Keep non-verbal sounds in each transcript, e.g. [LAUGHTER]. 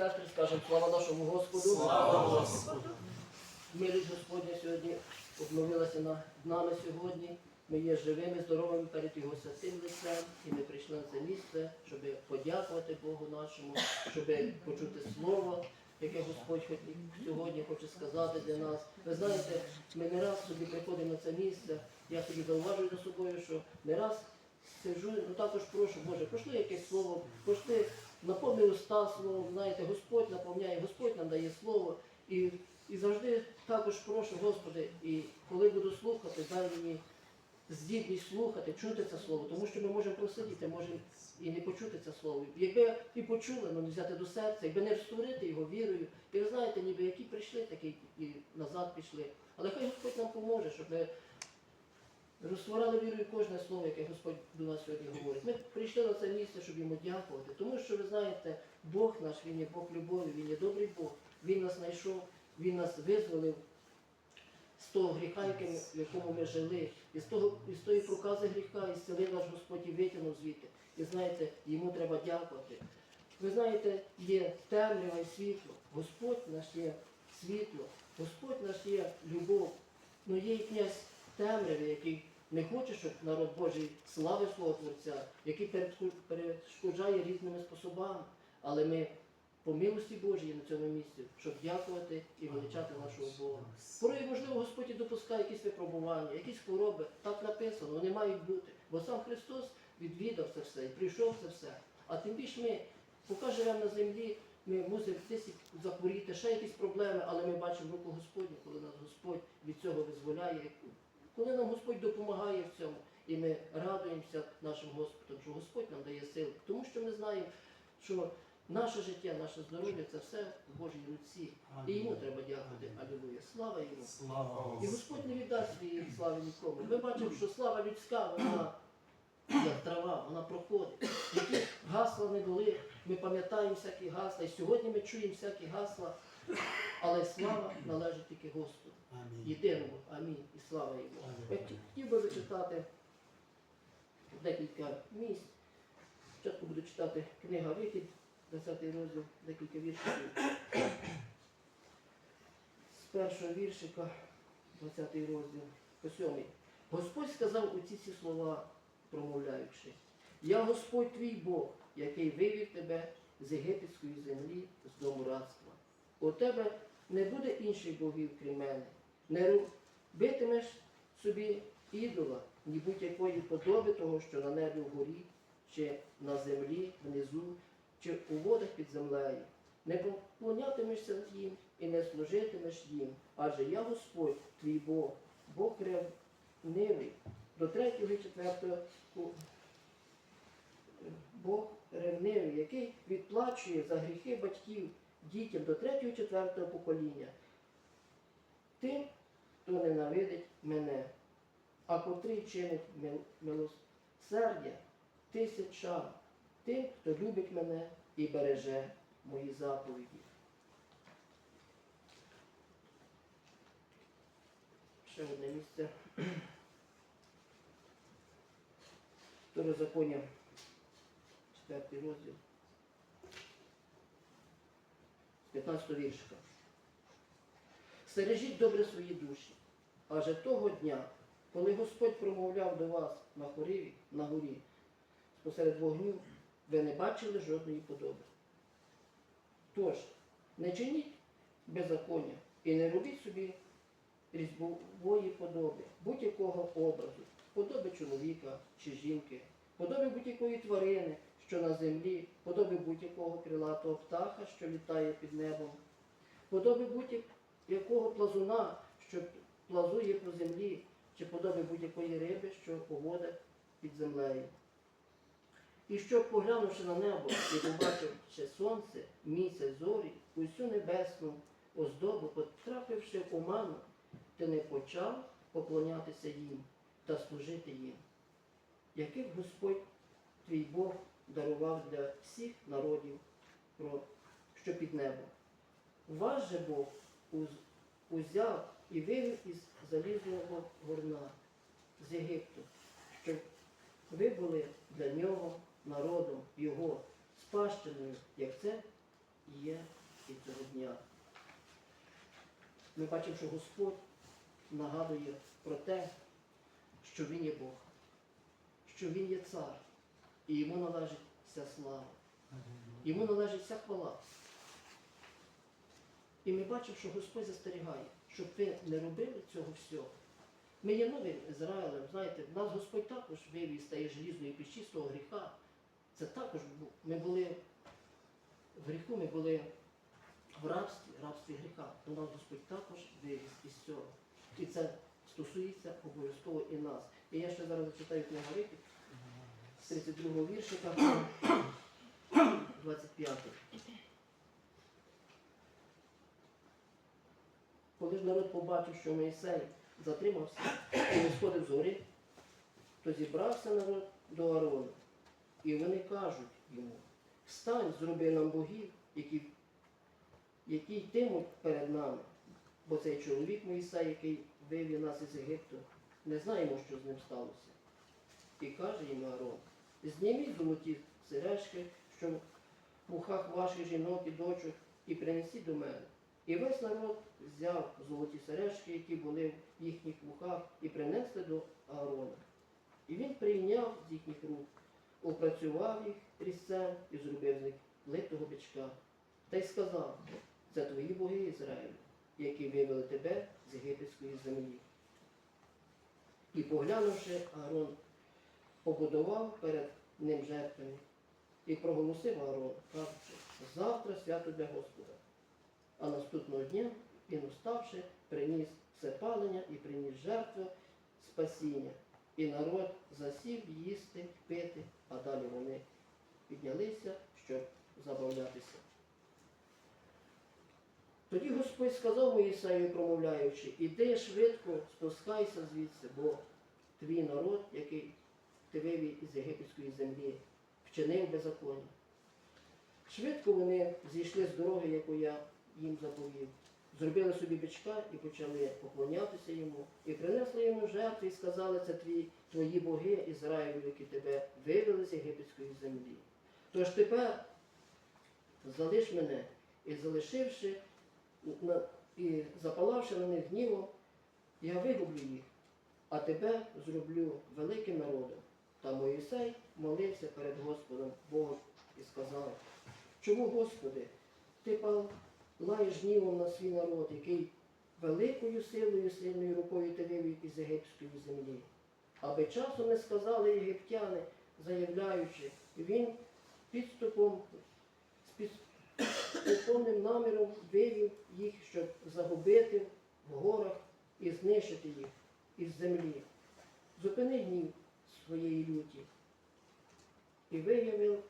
сестри, скажемо слава нашому Господу. Слава Господу! Милість Господня сьогодні обновилася над нами сьогодні. Ми є живими, здоровими перед Його святим лицем, і ми прийшли на це місце, щоб подякувати Богу нашому, щоб почути слово, яке Господь сьогодні хоче сказати для нас. Ви знаєте, ми не раз собі приходимо на це місце. Я собі зауважую за собою, що не раз сиджу, ну також прошу, Боже, пошли якесь слово, пошли, наповни уста словом, знаєте, Господь наповняє, Господь нам дає слово. І і завжди також прошу, Господи, і коли буду слухати, дай мені здібність слухати, чути це слово, тому що ми можемо просидіти, можемо і не почути це слово. Якби і почули, але не взяти до серця, якби не розтворити його вірою, і ви знаєте, ніби які прийшли, такі і назад пішли. Але хай Господь нам поможе, щоб ми розтворили вірою кожне слово, яке Господь до нас сьогодні говорить. Ми прийшли на це місце, щоб йому дякувати, тому що ви знаєте, Бог наш, Він є Бог любові, Він є добрий Бог, Він нас знайшов, Він нас визволив з того гріха, яким- в якому ми жили, і з, того, і тої прокази гріха, і зцілив наш Господь і витягнув звідти. І знаєте, йому треба дякувати. Ви знаєте, є темрява і світло. Господь наш є світло, Господь наш є любов. Ну є і князь темряви, який не хоче, щоб народ Божий славив свого Творця, який перешкоджає різними способами. Але ми по милості Божій на цьому місці, щоб дякувати і величати нашого Бога. Порою, можливо, Господь допускає якісь випробування, якісь хвороби. Так написано, вони мають бути. Бо сам Христос відвідав це все і прийшов це все. А тим більше ми, поки живемо на землі, ми мусимо десь захворіти, ще якісь проблеми, але ми бачимо руку Господню, коли нас Господь від цього визволяє, коли нам Господь допомагає в цьому. І ми радуємося нашим Господом, що Господь нам дає сили. Тому що ми знаємо, що наше життя, наше здоров'я це все в Божій руці. І йому треба дякувати. Алілуя. Слава йому. Слава І Господь не віддасть своєї слави нікому. Ми бачимо, що слава людська, вона як трава, вона проходить. Які гасла не були, ми пам'ятаємо всякі гасла, і сьогодні ми чуємо всякі гасла, але слава належить тільки Господу. Єдиному. Амінь. І слава йому. Я хотів би зачитати декілька місць. Спочатку буду читати книга Вихід, 10 розділ, декілька віршів. З першого віршика, 20 розділ, по 7. Господь сказав у ці всі слова, промовляючи, я Господь твій Бог, який вивів тебе з єгипетської землі, з дому рабства. У тебе не буде інших богів, крім мене. Не робитимеш собі ідола, ні будь-якої подоби того, що на небі вгорі, чи на землі внизу, чи у водах під землею. Не поклонятимешся їм і не служитимеш їм, адже я Господь, твій Бог, Бог ревнивий. До третього і четвертого Бог ревнивий, який відплачує за гріхи батьків дітям до третього і четвертого покоління. Тим, хто ненавидить мене, а котрий чинить мил- милосердя тисячам, тим, хто любить мене і береже мої заповіді. Ще одне місце. Второзаконня, четвертий розділ. З 15 віршика. Стережіть добре свої душі, адже того дня, коли Господь промовляв до вас на хориві, на горі, посеред вогню, ви не бачили жодної подоби. Тож, не чиніть беззаконня і не робіть собі різьбової подоби, будь-якого образу, подоби чоловіка чи жінки, подоби будь-якої тварини, що на землі, подоби будь-якого крилатого птаха, що літає під небом, подоби будь-якого плазуна, що плазує по землі, чи подоби будь-якої риби, що по під землею. І щоб, поглянувши на небо і побачивши сонце, місяць, зорі, усю небесну оздобу, потрапивши в оману, ти не почав поклонятися їм та служити їм, яких Господь твій Бог дарував для всіх народів, що під небом. Вас же Бог узяв і вивів із залізного горна з Єгипту, щоб ви були для нього народом Його спадщиною, як це є і цього дня. Ми бачимо, що Господь нагадує про те, що Він є Бог, що Він є цар, і йому належить вся слава, йому належить вся хвала. І ми бачимо, що Господь застерігає, щоб ви не робили цього всього. Ми є новим Ізраїлем, знаєте, нас Господь також вивів з тієї желізної печі, з того гріха. Це також ми були в гріху, ми були в рабстві, рабстві гріха. То нас Господь також вивіз із цього. І це стосується обов'язково і нас. І я ще зараз зачитаю книгу Рипі з 32 віршика, 25. Коли ж народ побачив, що Моїсей затримався і не сходив з гори, то зібрався народ до Аарона. І вони кажуть йому, встань, зроби нам богів, які, які йтимуть перед нами. Бо цей чоловік Моїсей, який вивів нас із Єгипту, не знаємо, що з ним сталося. І каже їм Аарон, зніміть золоті сережки, що в ухах ваших жінок і дочок, і принесіть до мене. І весь народ взяв золоті сережки, які були в їхніх вухах, і принесли до Аарона. І він прийняв з їхніх рук, опрацював їх різцем і зробив з них литого бичка. Та й сказав, це твої боги Ізраїлю, які вивели тебе з єгипетської землі. І поглянувши, Аарон побудував перед ним жертвами і проголосив Аарон, кажучи, завтра свято для Господа. А наступного дня він, уставши, приніс все палення і приніс жертву спасіння. І народ засів їсти, пити, а далі вони піднялися, щоб забавлятися. Тоді Господь сказав Моїсею, промовляючи, іди швидко, спускайся звідси, бо твій народ, який ти вивів із єгипетської землі, вчинив беззаконня. Швидко вони зійшли з дороги, яку я їм заповів. Зробили собі бичка і почали поклонятися йому, і принесли йому жертви, і сказали, це твої, твої боги Ізраїлю, які тебе вивели з єгипетської землі. Тож тепер залиш мене і залишивши і запалавши на них гнівом, я вигублю їх, а тебе зроблю великим народом. Та Моїсей молився перед Господом Богом і сказав, чому, Господи, ти палаєш гнівом на свій народ, який великою силою, сильною рукою ти вивів із єгипетської землі. Аби часом не сказали єгиптяни, заявляючи, він підступом, з підступним наміром вивів їх, щоб загубити в горах і знищити їх із землі. Зупини гнів своєї люті і виявив,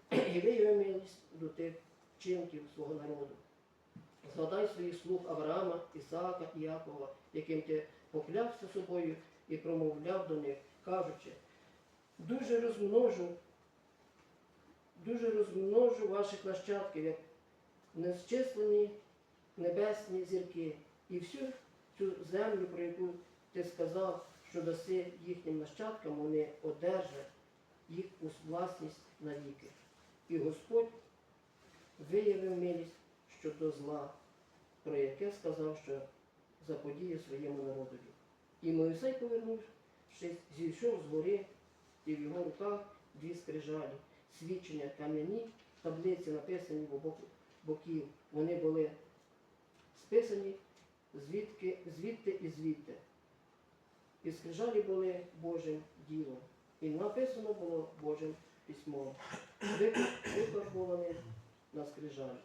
до тих вчинків свого народу. Згадай своїх слуг Авраама, Ісаака і Якова, яким ти поклявся собою і промовляв до них, кажучи, дуже розмножу, дуже розмножу ваших нащадків, як незчислені небесні зірки, і всю цю землю, про яку ти сказав, що даси їхнім нащадкам, вони одержать їх у власність навіки. І Господь виявив милість щодо зла, про яке сказав, що заподіє своєму народові. І Моїсей, повернувшись, зійшов з гори, і в його руках дві скрижалі, свідчення кам'яні, таблиці написані в обох боків. Вони були списані звідки, звідти і звідти. І скрижалі були Божим ділом. І написано було Божим письмом. Викарбовані на скрижалі.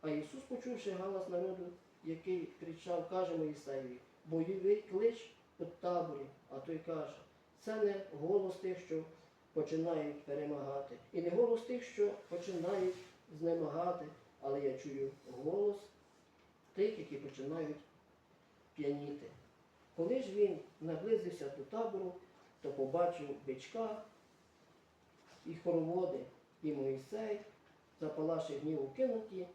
А Ісус, почувши галас народу, який кричав, каже Моїсеєві, бойовий клич у таборі, а той каже, це не голос тих, що починають перемагати, і не голос тих, що починають знемагати, але я чую голос тих, які починають п'яніти. Коли ж він наблизився до табору, то побачив бичка і хороводи, і Моїсей, запалавши гніву кинуті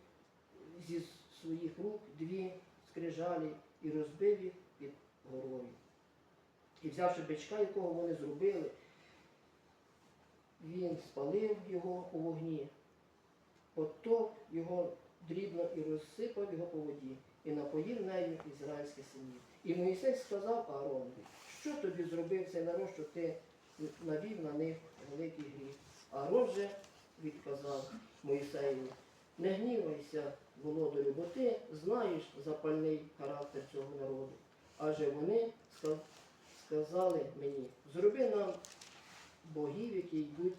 зі своїх рук дві скрижалі і розбив їх під горою. І взявши бичка, якого вони зробили, він спалив його у вогні, поток його дрібно і розсипав його по воді, і напоїв нею ізраїльських синів. І Моїсей сказав Ааронові, що тобі зробив цей народ, що ти навів на них великий гріх. Аарон же відказав Моїсеєві, не гнівайся, володарю, бо ти знаєш запальний характер цього народу. Адже вони сказали мені, зроби нам богів, які йдуть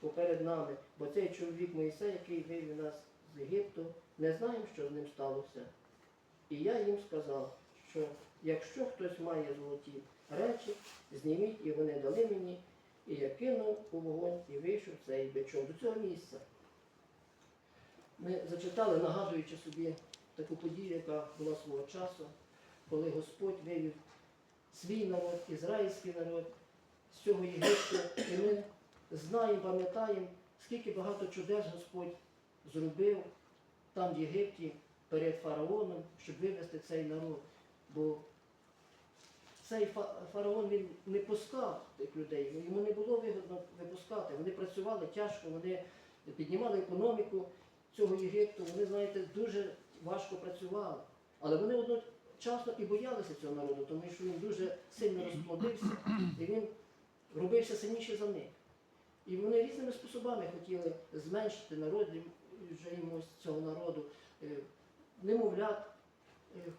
поперед нами, бо цей чоловік Моїсей, який вивів нас з Єгипту, не знаємо, що з ним сталося. І я їм сказав, що якщо хтось має золоті речі, зніміть, і вони дали мені, і я кинув у вогонь і вийшов цей бичок до цього місця. Ми зачитали, нагадуючи собі таку подію, яка була свого часу, коли Господь вивів свій народ, ізраїльський народ з цього Єгипту. І ми знаємо, пам'ятаємо, скільки багато чудес Господь зробив там в Єгипті перед фараоном, щоб вивести цей народ. Бо цей фа- фараон він не пускав тих людей, йому не було вигідно випускати. Вони працювали тяжко, вони піднімали економіку цього Єгипту, вони, знаєте, дуже важко працювали. Але вони одночасно і боялися цього народу, тому що він дуже сильно розплодився і він робився сильніший за них. І вони різними способами хотіли зменшити народ, вже йому з цього народу. Е, Немовлят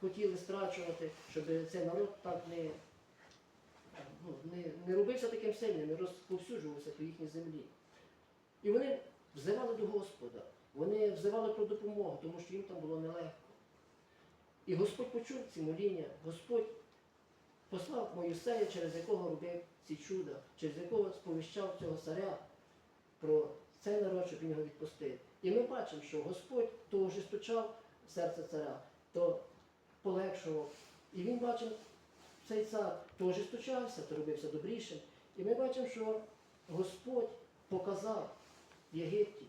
хотіли страчувати, щоб цей народ так не, ну, не, не робився таким сильним, не розповсюджувався по їхній землі. І вони взивали до Господа, вони взивали про допомогу, тому що їм там було нелегко. І Господь почув ці моління, Господь послав Моїсея, через якого робив ці чуда, через якого сповіщав цього царя про цей народ, щоб він його відпустив. І ми бачимо, що Господь то ожесточав серце царя, то полегшував. І він бачив, цей цар то ожесточався, то робився добрішим. І ми бачимо, що Господь показав в Єгипті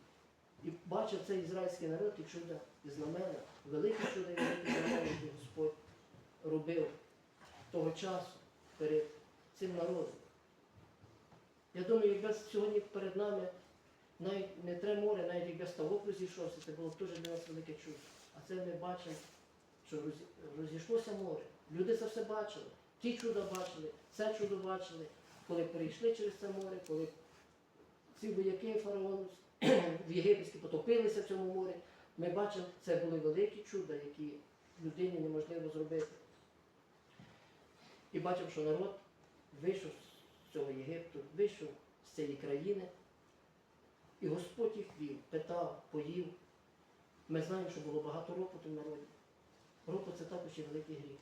і бачив цей ізраїльський народ і чуда і знамена, великі чуда які Господь робив того часу перед цим народом. Я думаю, якби сьогодні перед нами навіть не тре море, навіть якби ставок розійшовся, це було б теж для нас велике чудо. А це ми бачимо, що розійшлося море. Люди це все бачили. Ті чуда бачили, це чудо бачили, коли перейшли через це море, коли ці вояки фараону [CLEARS THROAT] в єгипетські потопилися в цьому морі. Ми бачимо, це були великі чуда, які людині неможливо зробити. І бачимо, що народ вийшов з цього Єгипту, вийшов з цієї країни. І Господь їх вів, питав, поїв. Ми знаємо, що було багато ропоту в народі. Ропот це також і великий гріх.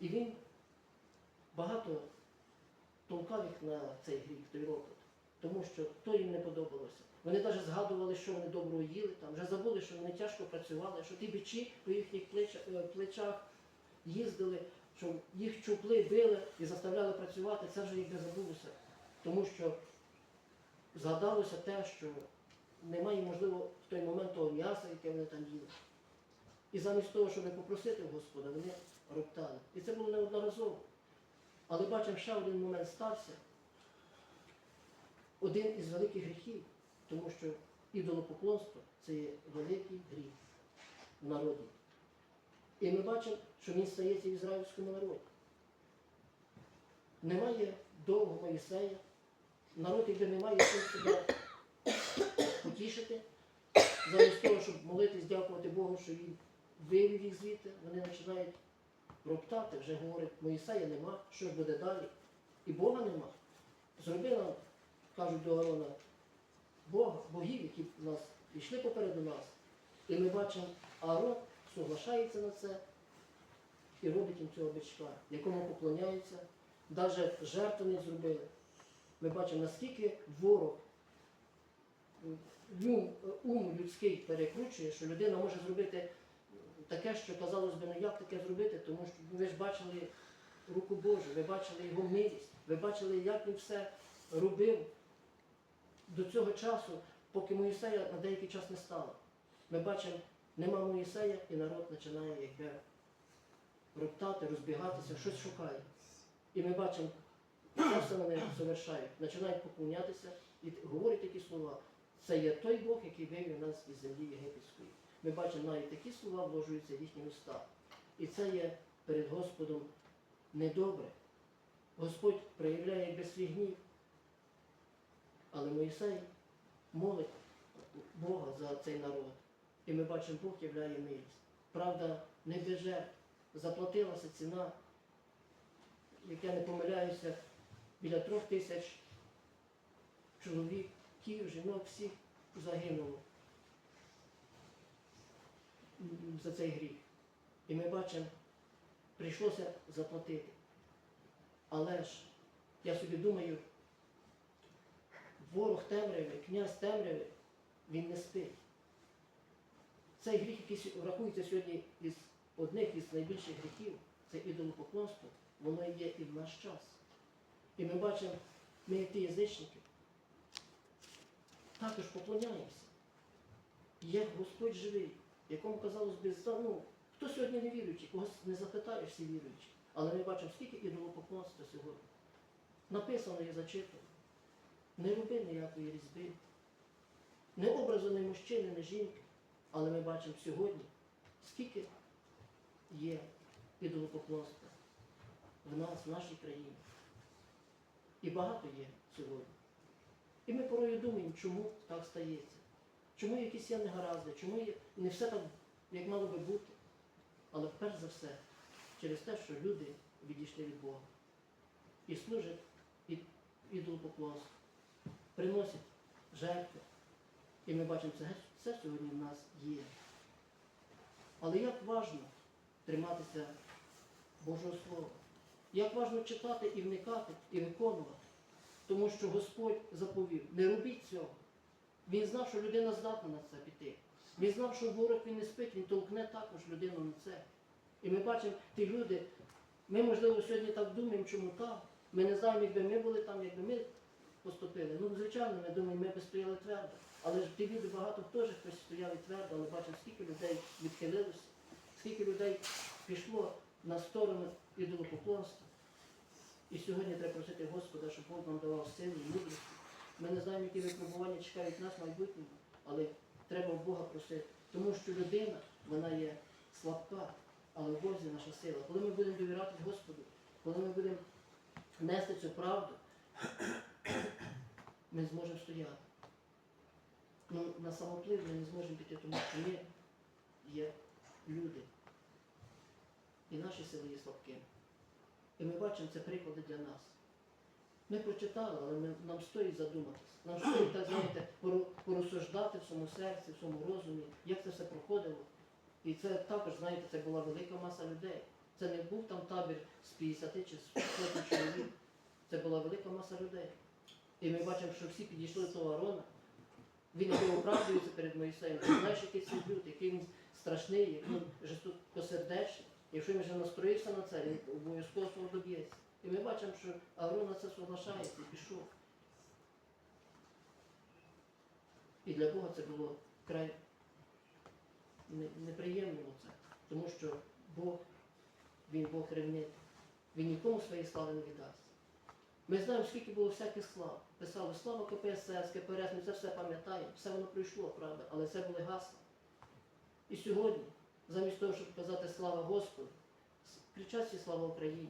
І він багато толкав їх на цей гріх, той ропот, тому що то їм не подобалося. Вони навіть згадували, що вони доброго їли, там, вже забули, що вони тяжко працювали, що ті бичі по їхніх е, плечах їздили, що їх чупли, били і заставляли працювати, це вже їх не забулося. Тому що згадалося те, що немає, можливо, в той момент того м'яса, яке вони там їли. І замість того, щоб попросити Господа, вони роптали. І це було неодноразово. Але бачимо, ще один момент стався. Один із великих гріхів, тому що ідолопоклонство це є великий гріх в народі. І ми бачимо, що він стається в ізраїльському народі. Немає довго Моїсея, народ, якби не має чим себе потішити, замість того, щоб молитись, дякувати Богу, що він вивів їх звідти, вони починають роптати, вже говорять, Моїсея нема, що ж буде далі? І Бога нема. Зроби нам, кажуть до Аарона, Бога, богів, які нас йшли попереду нас. І ми бачимо, Аарон соглашається на це і робить їм цього бичка, якому поклоняються, навіть жертву не зробили. Ми бачимо, наскільки ворог ум, ум людський перекручує, що людина може зробити таке, що казалось би, ну як таке зробити, тому що ви ж бачили руку Божу, ви бачили його милість, ви бачили, як він все робив до цього часу, поки Моїсея на деякий час не стало. Ми бачимо, нема Моїсея, і народ починає якби роптати, розбігатися, щось шукає. І ми бачимо, що все вони завершають, починають поклонятися і говорять такі слова. Це є той Бог, який вивів нас із землі єгипетської. Ми бачимо, навіть такі слова вложуються в їхні уста. І це є перед Господом недобре. Господь проявляє якби свій гнів. Але Моїсей молить Бога за цей народ. І ми бачимо, Бог являє милість. Правда, не жертв. Заплатилася ціна, як я не помиляюся, біля трьох тисяч чоловіків, жінок, всіх загинуло за цей гріх. І ми бачимо, прийшлося заплатити. Але ж, я собі думаю, ворог темряви, князь темряви, він не спить. Цей гріх, який рахується сьогодні із одних із найбільших гріхів, це ідолопоклонство, воно є і в наш час. І ми бачимо, ми як ті язичники, також поклоняємося. Як Господь живий, якому казалось би, ну, хто сьогодні не віруючий, когось не запитаєш всі віруючі. Але ми бачимо, скільки ідолопоклонства сьогодні. Написано і зачитано. Не роби ніякої різьби. Не образу ні мужчини, ні жінки. Але ми бачимо сьогодні, скільки є ідолопоклонства в нас, в нашій країні. І багато є сьогодні. І ми порою думаємо, чому так стається. Чому якісь є негаразди, чому є не все так, як мало би бути. Але перш за все, через те, що люди відійшли від Бога і служать і- ідолопоклонству, приносять жертви. І ми бачимо, це все сьогодні в нас є. Але як важно триматися Божого Слова, як важно читати і вникати, і виконувати. Тому що Господь заповів, не робіть цього. Він знав, що людина здатна на це піти. Він знав, що ворог він не спить, він толкне також людину на це. І ми бачимо, ті люди, ми, можливо, сьогодні так думаємо, чому так. Ми не знаємо, якби ми були там, якби ми поступили. Ну, звичайно, ми думаємо, ми би стояли твердо. Але ж ті люди багато хто ж хтось стояв і твердо, але бачимо, скільки людей відхилилося, скільки людей пішло на сторону ідолопоклонства. І сьогодні треба просити Господа, щоб Бог нам давав сили і мудрості. Ми не знаємо, які випробування чекають нас в майбутньому, але треба в Бога просити. Тому що людина, вона є слабка, але в Бозі наша сила. Коли ми будемо довіряти Господу, коли ми будемо нести цю правду, ми зможемо стояти. Ну, на самоплив ми не зможемо піти, тому що ми є люди. І наші сили є слабкими. І ми бачимо це приклади для нас. Ми прочитали, але ми, нам стоїть задуматися. Нам стоїть, так знаєте, порозсуждати в своєму серці, в своєму розумі, як це все проходило. І це також, знаєте, це була велика маса людей. Це не був там табір з 50 чи з сотні чоловік. Це була велика маса людей. І ми бачимо, що всі підійшли до того Арона. Він який оправдується перед Моїсеєм. Ти знаєш, який це люд, який він страшний, який він жорстокосердечний. Якщо він вже настроївся на це, він обов'язково доб'ється. І ми бачимо, що Аарон на це соглашається і пішов. І для Бога це було край неприємно це. Тому що Бог, він Бог ревнитель. Він нікому своєї слави не віддасть. Ми знаємо, скільки було всяких слав. Писали слава КПСС, КПРС, ми це все пам'ятаємо, все воно пройшло, правда, але це були гасла. І сьогодні, замість того, щоб казати слава Господу, кричать всі слава Україні.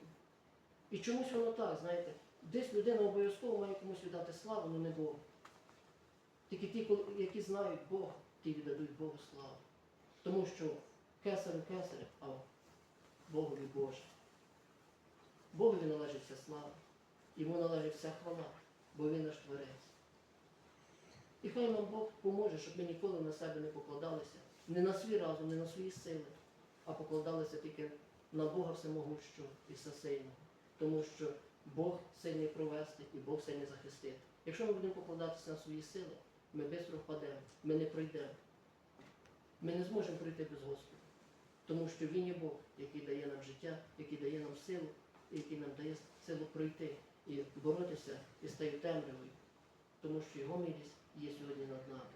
І чомусь воно так, знаєте, десь людина обов'язково має комусь віддати славу, але не Богу. Тільки ті, які знають Бога, ті віддадуть Богу славу. Тому що кесарю кесарю, а Богові Боже. Богові належить вся слава. Йому належить вся хвала, бо він наш творець. І хай нам Бог поможе, щоб ми ніколи на себе не покладалися, не на свій разум, не на свої сили, а покладалися тільки на Бога Всемогущого і Всесильного. Тому що Бог сильний провести і Бог сильний захистити. Якщо ми будемо покладатися на свої сили, ми швидко впадемо, ми не пройдемо. Ми не зможемо пройти без Господа. Тому що Він є Бог, який дає нам життя, який дає нам силу, який нам дає силу пройти і боротися із тією темрявою. Тому що його милість є сьогодні над нами.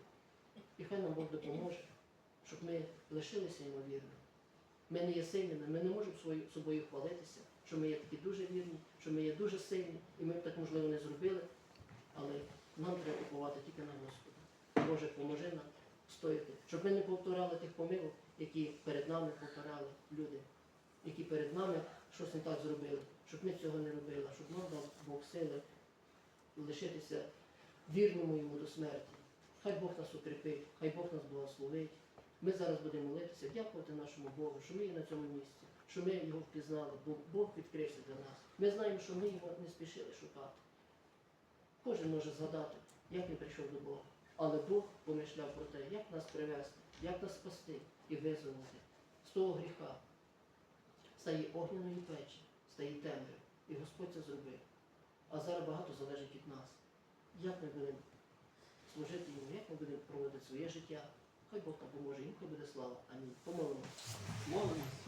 І хай нам Бог допоможе, щоб ми лишилися ймовірними. Ми не є сильними, ми не можемо собою хвалитися, що ми є такі дуже вірні, що ми є дуже сильні, і ми б так можливо не зробили, але нам треба купувати тільки на Господа. Боже, поможи нам стояти, щоб ми не повторяли тих помилок, які перед нами повторяли люди, які перед нами щось не так зробили, щоб ми цього не робили, щоб нам дав Бог сили лишитися вірному йому до смерті. Хай Бог нас укріпить, хай Бог нас благословить. Ми зараз будемо молитися, дякувати нашому Богу, що ми є на цьому місці, що ми його впізнали, бо Бог відкрився для нас. Ми знаємо, що ми його не спішили шукати. Кожен може згадати, як він прийшов до Бога. Але Бог помишляв про те, як нас привести, як нас спасти і визволити з того гріха. Стає огняної печі, стає темряв. І Господь це зробив. А зараз багато залежить від нас. Як ми будемо служити йому, як ми будемо проводити своє життя. Хай Бог нам поможе, їм хай буде слава. Амінь. Помолимося. Молимось.